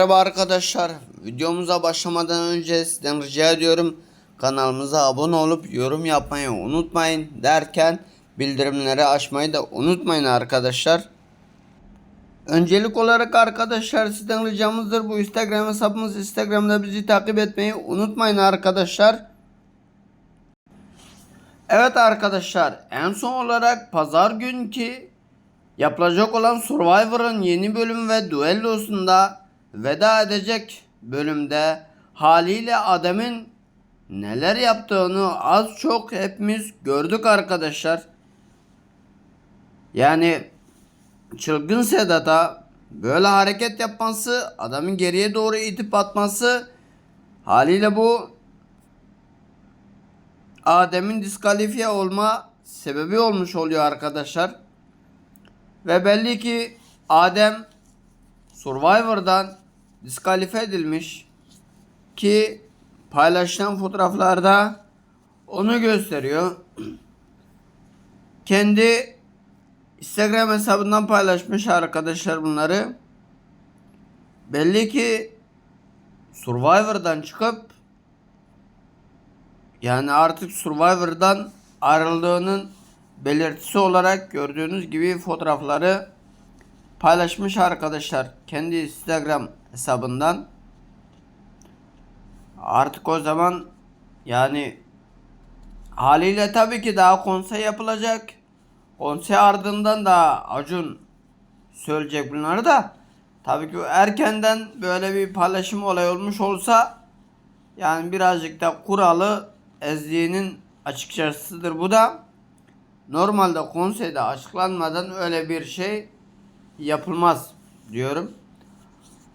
Merhaba arkadaşlar. Videomuza başlamadan önce sizden rica ediyorum kanalımıza abone olup yorum yapmayı unutmayın derken bildirimleri açmayı da unutmayın arkadaşlar. Öncelik olarak arkadaşlar sizden ricamızdır bu Instagram hesabımız Instagram'da bizi takip etmeyi unutmayın arkadaşlar. Evet arkadaşlar en son olarak pazar günkü yapılacak olan Survivor'ın yeni bölüm ve duellosunda veda edecek bölümde haliyle Adem'in neler yaptığını az çok hepimiz gördük arkadaşlar. Yani çılgın Sedat'a böyle hareket yapması, adamın geriye doğru itip atması haliyle bu Adem'in diskalifiye olma sebebi olmuş oluyor arkadaşlar. Ve belli ki Adem Survivor'dan diskalifiye edilmiş ki paylaşılan fotoğraflarda onu gösteriyor. Kendi Instagram hesabından paylaşmış arkadaşlar bunları. Belli ki Survivor'dan çıkıp yani artık Survivor'dan ayrıldığının belirtisi olarak gördüğünüz gibi fotoğrafları paylaşmış arkadaşlar kendi Instagram hesabından. Artık o zaman yani haliyle tabii ki daha konsey yapılacak. Konsey ardından da Acun söyleyecek bunları da. Tabii ki erkenden böyle bir paylaşım olay olmuş olsa yani birazcık da kuralı ezdiğinin açıkçasıdır bu da. Normalde konseyde açıklanmadan öyle bir şey yapılmaz diyorum.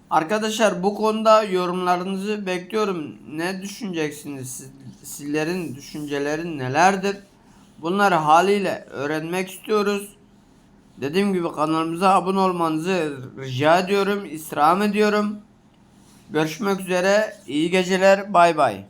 Arkadaşlar bu konuda yorumlarınızı bekliyorum. Ne düşüneceksiniz? Siz- Sizlerin düşüncelerin nelerdir? Bunları haliyle öğrenmek istiyoruz. Dediğim gibi kanalımıza abone olmanızı rica ediyorum, istirham ediyorum. Görüşmek üzere. İyi geceler. Bay bay.